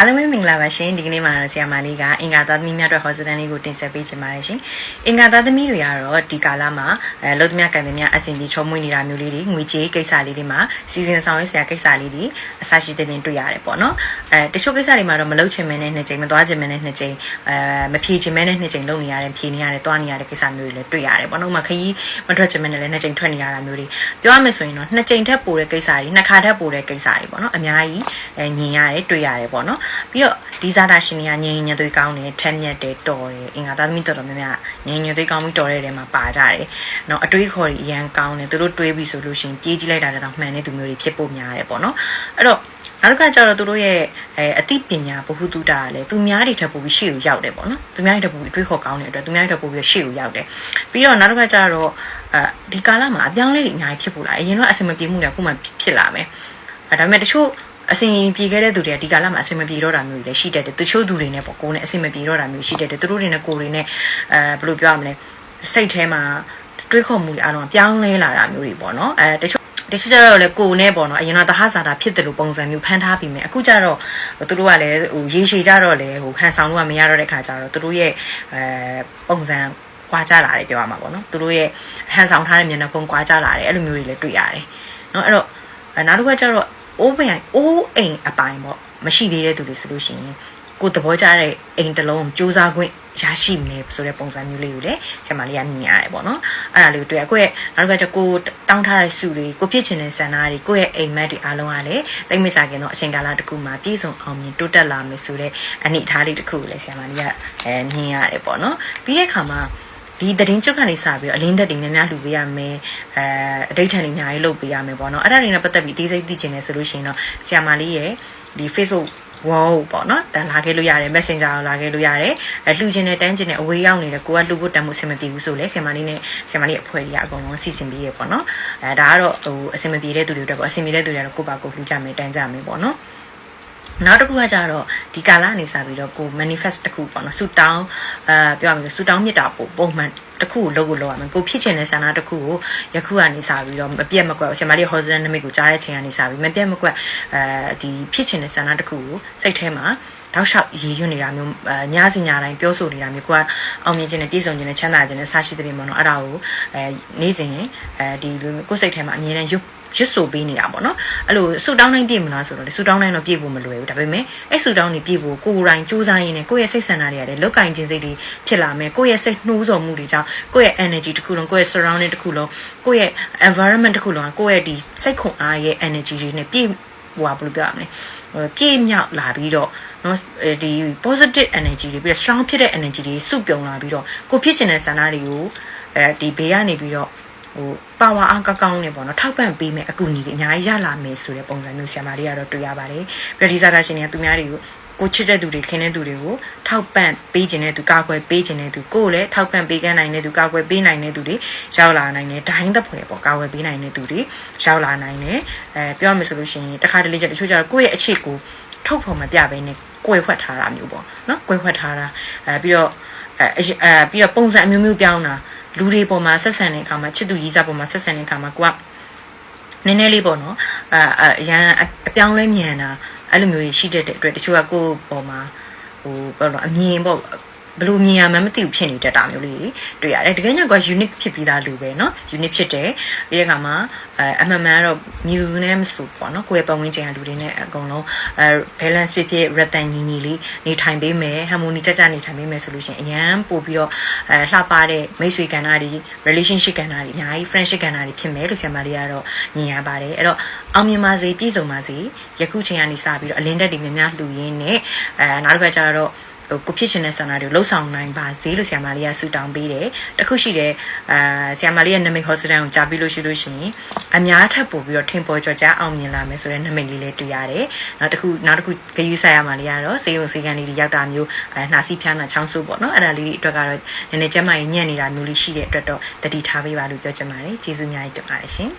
အားလုံးပဲမင်္ဂလာပါရှင်ဒီကနေ့မှာတော့ဆရာမလေးကအင်္ဂါသားသမီးများအတွက်ဟောစတန်လေးကိုတင်ဆက်ပေးချင်ပါတယ်ရှင်အင်္ဂါသားသမီးတွေကတော့ဒီကာလမှာအဲလို့သမီးကန်သမီးအဆင်ပြေချုံမွေးနေတာမျိုးလေးတွေငွေကြေးကိစ္စလေးတွေမှာစီစဉ်ဆောင်ရွက်ဆရာကိစ္စလေးတွေအစရှိတဲ့ပြင်တွေ့ရတယ်ပေါ့နော်အဲတချို့ကိစ္စတွေမှာတော့မလုပ်ချင်မနဲ့နှစ်ကြိမ်မသွားချင်မနဲ့နှစ်ကြိမ်အဲမဖြေချင်မနဲ့နှစ်ကြိမ်လုပ်နေရတယ်ဖြေနေရတယ်သွားနေရတဲ့ကိစ္စမျိုးတွေလည်းတွေ့ရတယ်ပေါ့နော်ဥပမာခရီးမထွက်ချင်မနဲ့လည်းနှစ်ကြိမ်ထွက်နေရတာမျိုးတွေပြောရမယ်ဆိုရင်တော့နှစ်ကြိမ်ထက်ပိုတဲ့ကိစ္စတွေနှစ်ခါထက်ပိုတဲ့ကိစ္စတွေပေါ့နော်အများကြီးအဲညင်ရတယ်တွေ့ရတယ်ပေါ့နော်ပြီးတော့ဒီဇာတာရှင်တွေကငြိမ်ညံသွေးကောင်းတယ်ထက်မြက်တယ်တော်တယ်အင်္ဂါသားသမီးတော်တော်များများငြိမ်ညံသွေးကောင်းပြီးတော်တဲ့တဲမှာပါကြတယ်เนาะအတွေးခေါ်တွေအရန်ကောင်းတယ်သူတို့တွေးပြီးဆိုလို့ရှိရင်ပြေးကြည့်လိုက်တာလည်းတော့မှန်တဲ့သူမျိုးတွေဖြစ်ဖို့များတယ်ပေါ့နော်အဲ့တော့နောက်တစ်ခါကျတော့သူတို့ရဲ့အဲအသိပညာဘ ഹു တုတာကလည်းသူများတွေထပ်ပို့ပြီးရှေ့ကိုရောက်တယ်ပေါ့နော်သူများတွေထပ်ပို့ပြီးတွေးခေါ်ကောင်းတဲ့အတွက်သူများတွေထပ်ပို့ပြီးရှေ့ကိုရောက်တယ်ပြီးတော့နောက်တစ်ခါကျတော့အဲဒီကာလမှာအပြောင်းလဲတွေအများကြီးဖြစ်ဖို့လာအရင်ကအဆင်မပြေမှုတွေအခုမှဖြစ်လာမယ်အဲဒါပေမဲ့တချို့ အစင်ပြေခဲ့တဲ့သူတွေကဒီကာလမှာအစင်မပြေတော့တာမျိုးတွေလည်းရှိတတ်တယ်တချို့သူတွေနဲ့ပေါ့ကိုယ်နဲ့အစင်မပြေတော့တာမျိုးရှိတတ်တယ်သူတို့တွေနဲ့ကိုယ်တွေနဲ့အဲဘယ်လိုပြောရမလဲစိတ်ထဲမှာတွေးခေါ်မှုတွေအားလုံးပြောင်းလဲလာတာမျိုးတွေပေါ့နော်အဲတချို့တချို့ကျတော့လေကိုနဲ့ပေါ့နော်အရင်တော့တဟဆာတာဖြစ်တယ်လို့ပုံစံမျိုးဖန်ထားပြီးမယ်အခုကျတော့သူတို့ကလည်းဟိုရေရှည်ကြတော့လေဟိုဟန်ဆောင်လို့ကမရတော့တဲ့ခါကျတော့သူတို့ရဲ့အဲပုံစံကွာကြလာတယ်ပြောရမှာပေါ့နော်သူတို့ရဲ့ဟန်ဆောင်ထားတဲ့မျက်နှာဖုံးကွာကြလာတယ်အဲ့လိုမျိုးတွေလည်းတွေ့ရတယ်เนาะအဲ့တော့နောက်တစ်ခါကျတော့ အိုးပိုင်အိုးအိမ်အပိုင်ပေါ့မရှိသေးတဲ့သူတွေဆိုလို့ရှိရင်ကိုသဘောကျတဲ့အိမ်တစ်လုံးစူးစမ်းခွင့်ရရှိမယ်ဆိုတဲ့ပုံစံမျိုးလေးကိုလည်းဆရာမလေးကမြင်ရတယ်ပေါ့နော်အဲ့ဒါလေးကိုတွေ့ရကိုယ့်ရဲ့နောက်တစ်ခါကျကိုတောင်းထားတဲ့စုတွေကိုဖြစ်ချင်တဲ့ဆန္ဒတွေကိုယ့်ရဲ့အိမ်မက်တွေအားလုံးကလည်းတိတ်မကြခင်တော့အချိန်ကာလတစ်ခုမှာပြည့်စုံအောင်မြင်တိုးတက်လာမယ်ဆိုတဲ့အနေအထားလေးတစ်ခုကိုလည်းဆရာမလေးကအဲမြင်ရတယ်ပေါ့နော်ပြီးတဲ့အခါမှာ ဒီသတင်းချုပ်ကနေစပြီးတော့အလင်းတက်တွေများများလှူပေးရမယ်အဲအတိတ်ထန်တွေအများကြီးလုပ်ပေးရမယ်ပေါ့နော်အဲ့ဒါတွေနဲ့ပတ်သက်ပြီးအသေးစိတ်သိချင်တယ်ဆိုလို့ရှိရင်တော့ဆရာမလေးရဲ့ဒီ Facebook wow ပေါ့နော်ဒါလာခဲ့လို့ရတယ် messenger ကိုလာခဲ့လို့ရတယ်အဲလှူခြင်းနဲ့တန်းခြင်းနဲ့အဝေးရောက်နေတယ်ကိုကလှူဖို့တန်ဖို့အဆင်မပြေဘူးဆိုလဲဆင်မလေးနဲ့ဆင်မလေးအဖွဲ့ကြီးကအကုန်လုံးစီစဉ်ပြီးရပေါ့နော်အဲဒါကတော့ဟိုအဆင်မပြေတဲ့သူတွေအတွက်ပေါ့အဆင်ပြေတဲ့သူတွေကတော့ကိုပါကိုလှူကြမယ်တန်းကြမယ်ပေါ့နော် နောက်တစ်ခုကကြတော့ဒီကာလအနေစပြီးတော့ကို manifest တစ်ခုပေါ့နော်ဆူတောင်းအဲပြောရမယ်ဆူတောင်းမြတ်တာပို့ပုံမှန်တစ်ခုကိုလုပ်ကိုလုပ်ရမယ်ကိုဖြစ်ချင်တဲ့ဆန္ဒတစ်ခုကိုယခုကနေစပြီးတော့မပြတ်မကွက်ဆရာမလေး horizontal limit ကိုကြားတဲ့ချိန်ကနေစပြီးမပြတ်မကွက်အဲဒီဖြစ်ချင်တဲ့ဆန္ဒတစ်ခုကိုစိတ်ထဲမှာတောက်လျှောက်ရည်ရွံ့နေတာမျိုးညစီညတိုင်းပြောဆိုနေတာမျိုးကိုကအောင်မြင်ခြင်းနဲ့ပြည့်စုံခြင်းနဲ့ချမ်းသာခြင်းနဲ့ဆရှိတဲ့ပြင်ပေါ့နော်အဲ့ဒါကိုအဲနေ့စဉ်အဲဒီကိုယ်စိတ်ထဲမှာအမြဲတမ်းရွတ် ရွတ်ဆိုပေးနေတာပေါ့နော်အဲ့လိုဆူတောင်းတိုင်းပြည့်မလားဆိုတော့လေဆူတောင်းတိုင်းတော့ပြည့်ဖို့မလွယ်ဘူးဒါပေမဲ့အဲ့ဆူတောင်းနေပြည့်ဖို့ကိုယ်တိုင်စူးစမ်းရင်းနဲ့ကိုယ့်ရဲ့စိတ်ဆန္ဒတွေရတယ်လောက်ကင်ခြင်းစိတ်တွေဖြစ်လာမယ်ကိုယ့်ရဲ့စိတ်နှိုးဆော်မှုတွေကြောင့်ကိုယ့်ရဲ့ energy တစ်ခုလုံးကိုယ့်ရဲ့ surrounding တစ်ခုလုံးကိုယ့်ရဲ့ environment တစ်ခုလုံးကကိုယ့်ရဲ့ဒီစိတ်ခွန်အားရဲ့ energy တွေနဲ့ပြည့်ဟိုဘာလို့ပြောရမလဲပြည့်မြောက်လာပြီးတော့နော်ဒီ positive energy တွေပြီးတော့ strong ဖြစ်တဲ့ energy တွေစုပြုံလာပြီးတော့ကိုဖြစ်ချင်တဲ့ဆန္ဒတွေကိုအဲဒီဘေးကနေပြီးတော့ ဟိုပါဝါအားကောင်းကောင်းနဲ့ပေါ့နော်ထောက်ပံ့ပေးမယ်အကူအညီတွေအများကြီးရလာမယ်ဆိုတဲ့ပုံစံမျိုးဆရာမလေးကတော့တွေ့ရပါတယ်။ပြည်ဒီဇာတာရှင်တွေကသူများတွေကိုကိုချစ်တဲ့သူတွေခင်တဲ့သူတွေကိုထောက်ပံ့ပေးခြင်းတဲ့သူကာကွယ်ပေးခြင်းတဲ့သူကိုယ်လည်းထောက်ပံ့ပေးကမ်းနိုင်တဲ့သူကာကွယ်ပေးနိုင်တဲ့သူတွေရောက်လာနိုင်တယ်ဒိုင်းသက်ဖွယ်ပေါ့ကာကွယ်ပေးနိုင်တဲ့သူတွေရောက်လာနိုင်တယ်အဲပြောမှဆိုလို့ရှိရင်တခါတလေကျတချို့ကျတော့ကိုယ့်ရဲ့အခြေကိုထုတ်ဖော်မပြဘဲနဲ့ကိုယ်ဖွက်ထားတာမျိုးပေါ့နော်ကိုယ်ဖွက်ထားတာအဲပြီးတော့အဲအဲပြီးတော့ပုံစံအမျိုးမျိုးပြောင်းတာ လူတွေပေါ်မှာဆက်ဆံတဲ့အခါမှာချစ်သူကြီးစားပေါ်မှာဆက်ဆံတဲ့အခါမှာကိုကနည်းနည်းလေးပေါ့နော်အာအရန်အပြောင်းလဲမြန်တာအဲ့လိုမျိုးရှိတတ်တဲ့အတွက်တချို့ကကိုယ်ပေါ်မှာဟိုဘယ်လိုအမြင်ပေါ့ ဘလို့မြင်ရမှန်းမသိဘူးဖြစ်နေတတ်တာမျိုးလေးတွေ့ရတယ်တကယ်ညက unique ဖြစ်ပြီးသားလူပဲเนาะ unique ဖြစ်တယ်ပြီးတဲ့အခါမှာအဲအမှန်မှန်တော့မြူနဲ့မဆိုပေါ့เนาะကိုယ့်ရဲ့ပတ်ဝန်းကျင်ကလူတွေနဲ့အကုန်လုံးအဲ balance ဖြစ်ဖြစ် retan ညီညီလေးနေထိုင်ပေးမယ် harmony ကြကြနေထိုင်ပေးမယ်ဆိုလို့ရှိရင်အရန်ပို့ပြီးတော့အဲလှပတဲ့မိတ်ဆွေကဏ္ဍတွေ relationship ကဏ္ဍတွေအများကြီး friendship ကဏ္ဍတွေဖြစ်မယ်လို့ဆရာမလေးကတော့ညင်ရပါတယ်အဲ့တော့အောင်မြင်ပါစေပြည့်စုံပါစေယခုချိန်ကနေစပြီးတော့အလင်းတက်တွေများများလှူရင်းနဲ့အဲနောက်တစ်ခါကျတော့ ဟိုကိုဖြစ်ချင်တဲ့ဆန္ဒတွေကိုလှုပ်ဆောင်နိုင်ပါစေလို့ဆရာမလေးကဆုတောင်းပေးတယ်တခုရှိတယ်အာဆရာမလေးရဲ့နမိတ်ဟောစတန်ကိုကြားပြီးလို့ရှိလို့ရှိရင်အများထပ်ပို့ပြီးတော့ထင်ပေါ်ကျော်ကြားအောင်မြင်လာမယ်ဆိုတဲ့နမိတ်လေးလည်းတွေ့ရတယ်နောက်တစ်ခုနောက်တစ်ခုဂယူဆိုင်ရမှာလေးကတော့စေယုံစေကန်လေးတွေရောက်တာမျိုးအဲနှာစီးဖျားနာချောင်းဆိုးပေါ့နော်အဲ့ဒါလေးတွေအတွက်ကတော့နည်းနည်းကျမကြီးညံ့နေတာမျိုးလေးရှိတဲ့အတွက်တော့တတိထားပေးပါလို့ပြောချင်ပါတယ်ကျေးဇူးများကြီးတင်ပါတယ်ရှင်